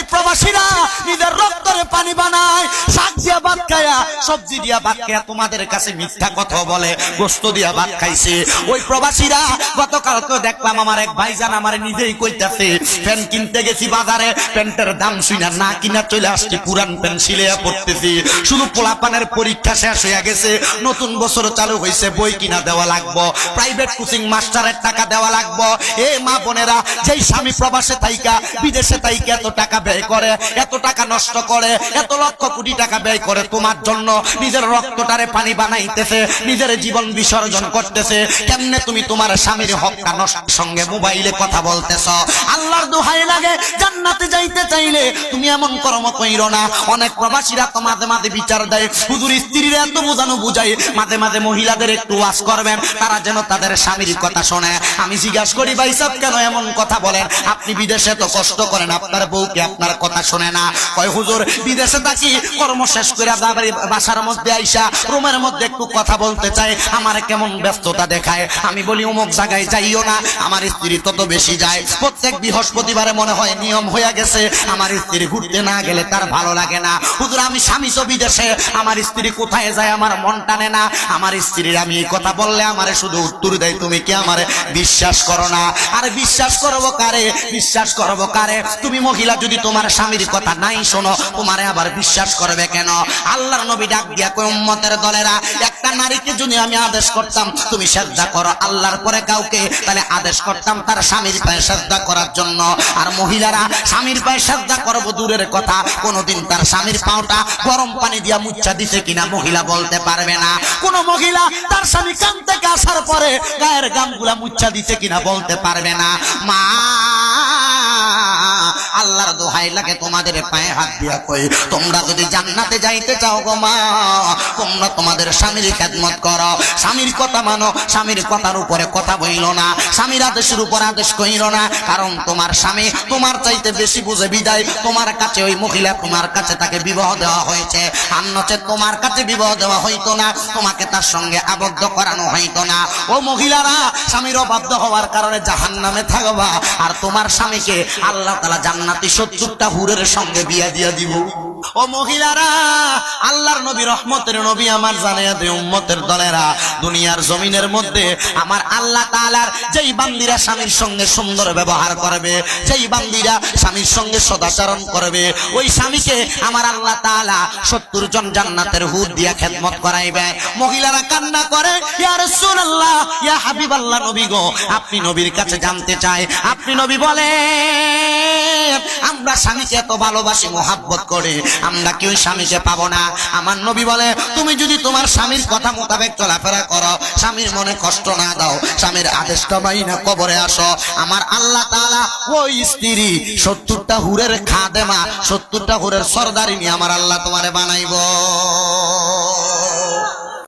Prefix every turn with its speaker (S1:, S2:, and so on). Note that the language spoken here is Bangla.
S1: এই প্রবাসীরা নিজের রক্তরে পানি বানায়, শাক দিয়া ভাত খায়া, সবজি দিয়া ভাত খায়া তোমাদের কাছে মিথ্যা কথা বলে, গোস্ত দিয়া ভাত খাইছে। ওই প্রবাসীরা গতকালকে দেখলাম আমার এক ভাইজান আমার নিজেই কইতাছে প্যান্ট কিনতে গেছি বাজারে, প্যান্টের দাম শুইনা, না কিনা চলে আসছি, পুরান প্যান্ট সিলেয়া পড়তেছি। শুধু পোলাপানের পরীক্ষা শেষ হয়ে গেছে, নতুন বছর চালু হয়েছে বই কিনা দেওয়া লাগবো প্রাইভেট কোচিং মাস্টারের টাকা দেওয়া লাগবো। এ মা বোনেরা, যেই স্বামী প্রবাসে তাইকা বিদেশে তাইকা এত টাকা ব্যয় করে, এত টাকা নষ্ট করে, এত লক্ষ কোটি টাকা ব্যয় করে তোমার জন্য। নিজের রক্তটারে পানি বানাইতেছে, নিজের জীবন বিসর্জন করতেছে। কেমনে তুমি তোমার স্বামীর হকটা সঙ্গে মোবাইলে কথা বলতেছ? আল্লাহর দোহাই লাগে, জান্নাতে যাইতে চাইলে তুমি এমন কর্ম কইরো না। অনেক প্রবাসীরা তো মাঝে মাঝে বিচার দেয়, হুজুর স্ত্রীর এত বোঝানো বুঝাই মাঝে মাঝে মহিলাদের একটু ওয়াজ করবেন, তারা যেন তাদের স্বামীর কথা শোনে। আমি জিজ্ঞাসা করি, ভাই সাহেব, কেন এমন কথা বলেন? আপনি বিদেশে তো কষ্ট করেন, আপনার বউকে আপনার কথা শোনে না। কয়, হুজুর, বিদেশে থাকি, কর্ম শেষ করে বাসার মধ্যে আইসা, রুমের মধ্যে একটু কথা বলতে চাই, আমার কেমন ব্যস্ততা দেখায়? আমি বলি অমুক জায়গায় যাইও না, আমার স্ত্রী তত বেশি যায়। প্রত্যেক বৃহস্পতিবারে মনে হয় নিয়ম হয়ে গেছে, আমার স্ত্রী ঘুরতে না গেলে তার ভালো লাগে না। হুজুর, আমি স্বামী তো বিদেশে, আমার স্ত্রী কোথায় যায় আমার মন টানে না। আমার স্ত্রীর আমি এই কথা বললে আমারে শুধু উত্তর দেয়, তুমি কি আমারে বিশ্বাস করো না? আর, বিশ্বাস করব কারে? বিশ্বাস করব কারে? তুমি মহিলা যদি তোমার স্বামীর কথা নাই, শোনো। তোমারে আবার বিশ্বাস করবে কেন? আল্লাহর নবী ডাক দিয়া কই উম্মতের দলেরা, একটা নারীকে যদি আমি আদেশ করতাম, তুমি শ্রদ্ধা করো আল্লাহর পরে কাউকে, তাহলে আদেশ করতাম তার স্বামীর পায়ে শ্রদ্ধা করার জন্য। আর মহিলারা স্বামীর পায়ে শ্রদ্ধা করব দূরের কথা, কোনোদিন তার স্বামীর পাওটা গরম পানি দিয়া মুচ্ছা দিছে কিনা মহিলা বলতে পারবে না। কোন মহিলা তার স্বামী কান থেকে আসার পরে গায়ের গামগুলা মুচ্ছা দিছে কিনা বলতে পারবে না। মা আল্লাহর দোহাই লাগে তোমাদের পায়ে হাত দিয়া কই। তোমরা যদি জান্নাতে যাইতে চাও গো মা, তোমরা তোমাদের স্বামীর খেদমত করো। স্বামীর কথা মানো, স্বামীর কথার উপরে কথা বইল না। স্বামীর আদেশের উপর আদেশ কইল না। কারণ তোমার স্বামী তোমার চাইতে বেশি বুঝে বিদায়। তোমার কাছে ওই মহিলা তোমার কাছে তাকে বিবাহ দেওয়া হয়েছে। আর নচে তোমার কাছে বিবাহ দেওয়া হইতো না, তোমাকে তার সঙ্গে আবদ্ধ করানো হইতো না। ও মহিলারা, স্বামীর অবাধ্য হওয়ার কারণে জাহান নামে থাকবা। আর তোমার স্বামীকে আল্লাহ তালা জান্নাতি সত্তরটা হুরের সঙ্গে বিয়া দিয়া দিব। ও মহিলারা, আল্লাহর নবী, রহমতের নবী আমার জানিয়া দে উম্মতের দলেরা, দুনিয়ার জমিনের মধ্যে আমার আল্লাহ তাআলার যেই বান্দিরা স্বামীর সঙ্গে সুন্দর ব্যবহার করবে, যেই বান্দিরা স্বামীর সঙ্গে সদাচরণ করবে, ওই স্বামীকে আমার আল্লাহ তাআলা সত্তর জন জান্নাতের হুর দিয়া খেদমত করাইবে। মহিলারা কান্না করে, ইয়া রাসূলুল্লাহ, ইয়া হাবিবাল্লাহ নবী গো, আপনি নবীর কাছে জানতে চাই, আপনি নবী বলেন। আমরা স্বামীকে এত ভালোবাসি, মোহাব্বত করে, আমরা কেউ স্বামীকে পাবো না। আমার নবী বলে, তুমি যদি তোমার স্বামীর কথা মোতাবেক চলাফেরা করো, স্বামীর মনে কষ্ট না দাও, স্বামীর আদেশটা মাই না কবরে আসো। আমার আল্লাহ তাআলা ওই স্ত্রী, সত্তরটা হুরের খাদেমা, সত্তরটা হুরের সর্দারিনী আমার আল্লাহ তোমারে বানাইব।